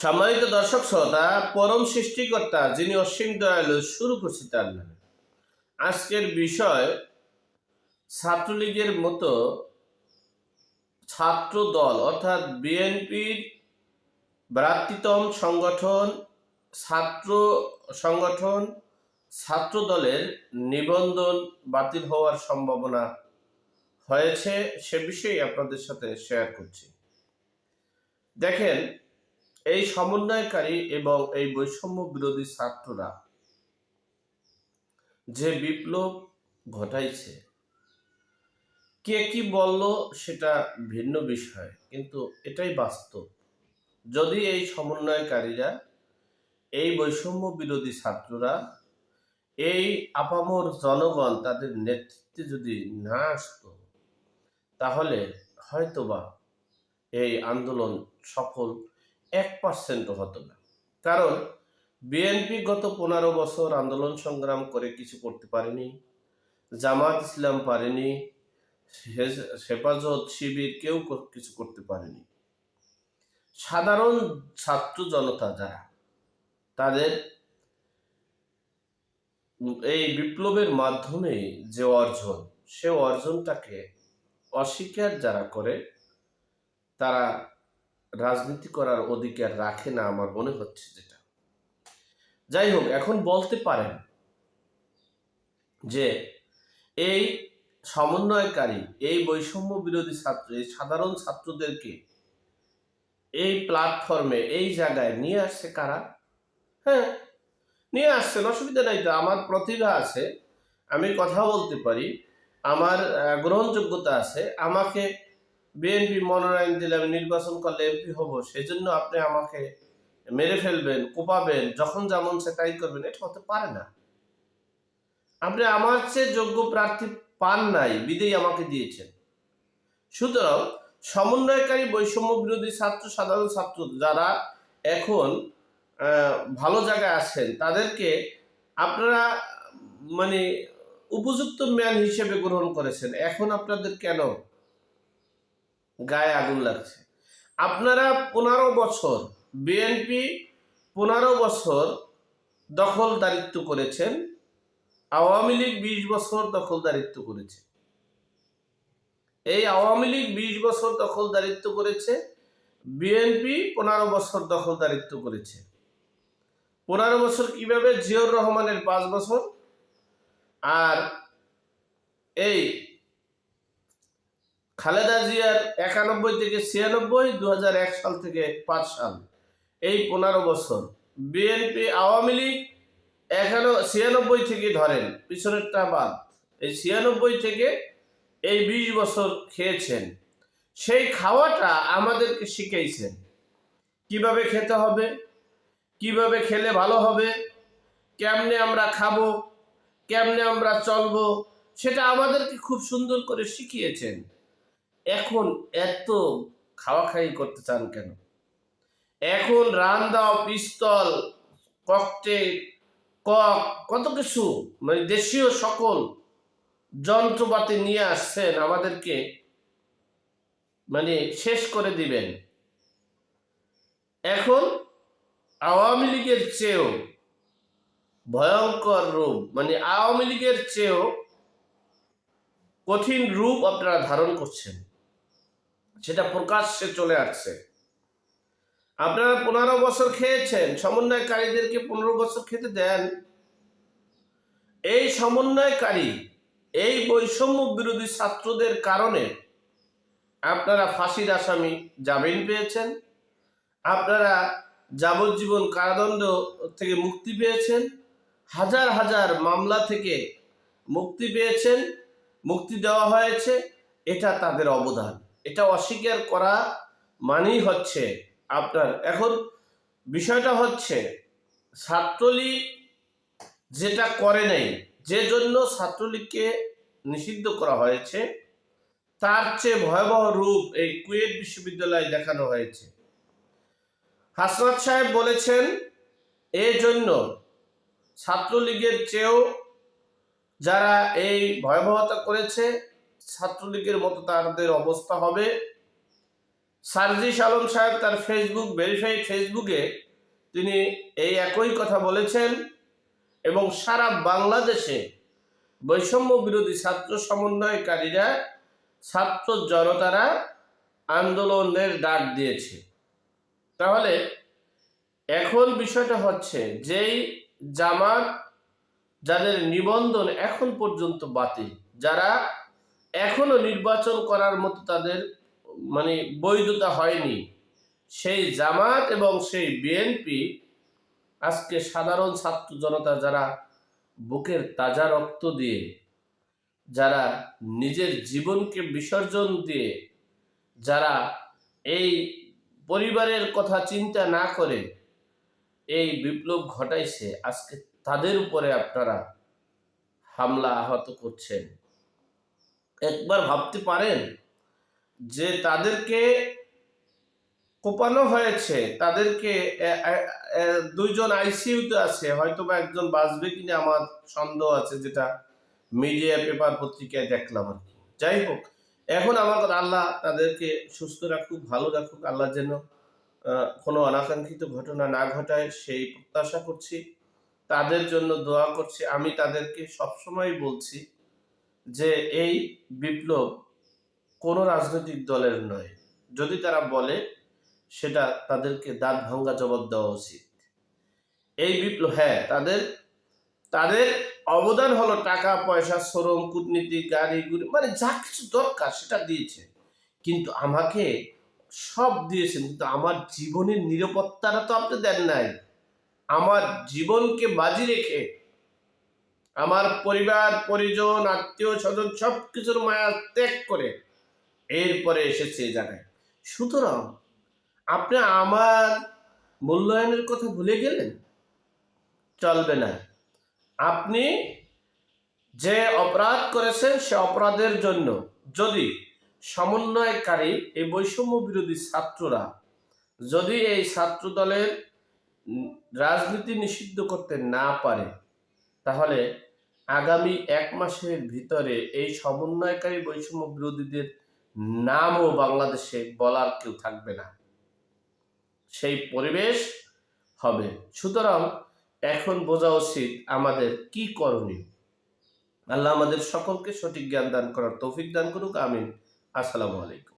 সম্মানিত দর্শক শ্রোতা, পরম সৃষ্টিকর্তা যিনি অসীম দয়ালু শুরু করছি তার নামে। আজকের বিষয় ছাত্রলীগের মতো ছাত্র দল অর্থাৎ বিএনপির ভ্রাতৃতম সংগঠন, ছাত্র সংগঠন ছাত্র দলের নিবন্ধন বাতিল হওয়ার সম্ভাবনা হয়েছে সে বিষয়ে আপনাদের সাথে শেয়ার করছি। দেখেন এই সমন্বয়কারী এবং এই বৈষম্য বিরোধী ছাত্ররা যে বিপ্লব ঘটাইছে, কে কি বলল সেটা ভিন্ন বিষয়, কিন্তু এটাই বাস্তব। যদি এই সমন্বয়কারীরা, এই বৈষম্য বিরোধী ছাত্ররা, এই আপামর জনগণ তাদের নেতৃত্বে যদি না আসতো, তাহলে হয়তোবা এই আন্দোলন সফল এক পার্সেন্টও হতো না। কারণ বিএনপি গত পনেরো বছর আন্দোলন সংগ্রাম করে কিছু করতে পারেনি, জামাত ইসলাম পারেনি হেফাজত শিবির কেউ কিছু করতে পারেনি। সাধারণ ছাত্র জনতা যারা, তাদের এই বিপ্লবের মাধ্যমে যে অর্জন, সে অর্জনটাকে অস্বীকার যারা করে, তারা রাজনীতি করার অধিকার রাখে না আমার মনে হচ্ছে যেটা। যাই হোক, এখন বলতে পারেন যে এই সমন্বয়কারী, এই বৈষম্য বিরোধী ছাত্র, এই সাধারণ ছাত্রদেরকে এই প্ল্যাটফর্মে এই জায়গায় নিয়ে আসছে কারা? হ্যাঁ নিয়ে আসছেন, অসুবিধা নাই তো। আমার প্রতিভা আছে, আমি কথা বলতে পারি, আমার গ্রহণযোগ্যতা আছে, আমাকে বিএনপি মনোনয়ন দিলে আমি নির্বাচন করলে এমপি হব, সেজন্য আপনি আমাকে মেরে ফেলবেন, কোপাবেন, যখন যেমন সে তাই করবেন, এটা হতে পারে না। আপনি আমার চেয়ে যোগ্য প্রার্থী পান নাই, বিদেই আমাকে দিয়েছেন। সুতরাং সমন্বয়কারী বৈষম্য বিরোধী ছাত্র, সাধারণ ছাত্র যারা এখন ভালো জায়গায় আছেন, তাদেরকে আপনারা মানে উপযুক্ত ম্যান হিসেবে গ্রহণ করেছেন। এখন আপনাদের কেন গায়ে আগুন লাগছে। আপনারা পনেরো বছর বিএনপি পনেরো বছর দখলদারিত্ব করেছেন, আওয়ামী লীগ বিশ বছর দখলদারিত্ব করেছে। এই আওয়ামী লীগ বিশ বছর দখলদারিত্ব করেছে বিএনপি পনেরো বছর দখলদারিত্ব করেছে। পনেরো বছর কীভাবে জিয়র রহমানের পাঁচ বছর? আর এই খালেদা জিয়ার একানব্বই থেকে ছিয়ানব্বই দু সাল থেকে পাঁচ সাল। এই পনেরো বছর বিএনপি আওয়ামী লীগ একানো ছিয়ানব্বই থেকে ধরেন, পিছনেরটা বাদ। এই ছিয়ানব্বই থেকে এই বিশ বছর খেয়েছেন। সেই খাওয়াটা আমাদেরকে শিখিয়েছেন কীভাবে খেতে হবে, কীভাবে খেলে ভালো হবে, কেমনে আমরা খাব, কেমনে আমরা চলবো, সেটা আমাদেরকে খুব সুন্দর করে শিখিয়েছেন। এখন এত খাওয়া খাই করতে চান কেন? এখন রান দাও, পিস্তল, ককটেল, কক, কত কিছু মানে দেশীয় সকল যন্ত্রপাতি নিয়ে আসছেন আমাদেরকে মানে শেষ করে দিবেন। এখন আওয়ামী লীগের চেয়েও ভয়ঙ্কর রূপ মানে আওয়ামী লীগের চেয়েও কঠিন রূপ আপনারা ধারণ করছেন। সেটা প্রকাশ্যে চলে আসছে। আপনারা পনেরো বছর খেয়েছেন, সমন্বয়কারীদেরকে পনেরো বছর খেতে দেন। এই সমন্বয়কারী, এই বৈষম্য বিরোধী ছাত্রদের কারণে আপনারা ফাঁসির আসামি জামিন পেয়েছেন। আপনারা যাবজ্জীবন কারাদণ্ড থেকে মুক্তি পেয়েছেন। হাজার হাজার মামলা থেকে মুক্তি পেয়েছেন, মুক্তি দেওয়া হয়েছে, এটা তাদের অবদান। এটা অস্বীকার করা মানেই হচ্ছে আপনার। এখন বিষয়টা হচ্ছে, ছাত্রলীগ যেটা করে নাই, যে জন্য ছাত্রলীগকে নিষিদ্ধ করা হয়েছে, তার চেয়ে ভয়াবহ রূপ এই কুয়েট বিশ্ববিদ্যালয়ে দেখানো হয়েছে। হাসনাত সাহেব বলেছেন এই জন্য ছাত্রলীগের চেয়েও যারা এই ভয়াবহতা করেছে ছাত্রলীগের মতো তাদের অবস্থা হবে। সার্জিস আলম সাহেব তার ফেসবুক ভেরিফাইড ফেসবুকে তিনি এই একই কথা বলেছেন এবং সারা বাংলাদেশে বৈষম্য বিরোধী ছাত্র সমন্বয়কারীরা, ছাত্র জনতারা আন্দোলনের ডাক দিয়েছে। তাহলে এখন বিষয়টা হচ্ছে যেই জামাত যাদের নিবন্ধন এখন পর্যন্ত বাতিল, যারা এখনও নির্বাচন করার মতো তাদের মানে বৈধতা হয়নি। সেই জামাত এবং সেই বিএনপি আজকে সাধারণ ছাত্র জনতা যারা বুকের তাজা রক্ত দিয়ে, যারা নিজের জীবনকে বিসর্জন দিয়ে, যারা এই পরিবারের কথা চিন্তা না করে এই বিপ্লব ঘটাইছে, আজকে তাদের উপরে আপনারা হামলা আহত করছেন। একবার ভাবতে পারেন যে তাদেরকে কোপানো হয়েছে, তাদেরকে দুইজন আইসিইউতে আছে হয়তো বা একজন বাঁচবে কিনা আমার সন্দেহ আছে যেটা মিডিয়া পেপার পত্রিকায় দেখলাম আর কি। যাই হোক, এখন আমার কথা আল্লাহ তাদেরকে সুস্থ রাখুক, ভালো রাখুক, আল্লাহ যেন কোনো অনাকাঙ্ক্ষিত ঘটনা না ঘটায়, সেই প্রত্যাশা করছি। তাদের জন্য দোয়া করছি। আমি তাদেরকে সবসময় বলছি যে এই বিপ্লব কোনো রাজনৈতিক দলের নয়। যদি তারা বলে, সেটা তাদেরকে দাঁত ভাঙ্গা জবাব দেওয়া উচিত। এই বিপ্লব হ্যাঁ তাদের তাদের অবদান হলো টাকা, পয়সা, শ্রম, কূটনীতি, গাড়ি, গুড়ি মানে যা কিছু দরকার সেটা দিয়েছে। কিন্তু আমাকে সব দিয়েছেন, কিন্তু আমার জীবনের নিরাপত্তাটা তো আপনি দেন নাই। আমার জীবনকে বাজি রেখে আমার পরিবার, পরিজন, আত্মীয় স্বজন সব কিছুর মায়া ত্যাগ করে এরপরে এসেছে জায়গায়। সুতরাং আপনি আমার মূল্যায়নের কথা ভুলে গেলেন? চলবে না। আপনি যে অপরাধ করেছেন সে অপরাধের জন্য যদি সমন্বয়কারী, এই বৈষম্য বিরোধী ছাত্ররা যদি এই ছাত্র দলের রাজনীতি নিষিদ্ধ করতে না পারে তাহলে আগামী এক মাসের ভিতরে এই সমন্বয়কারী বৈষম্য বিরোধীদের নামও বাংলাদেশে বলার কেউ থাকবে না। সেই পরিবেশ হবে। সুতরাং এখন বোঝা উচিত আমাদের কি করণীয়। আল্লাহ আমাদের সকলকে সঠিক জ্ঞান দান করার তৌফিক দান করুক। আমিন। আসসালামু আলাইকুম।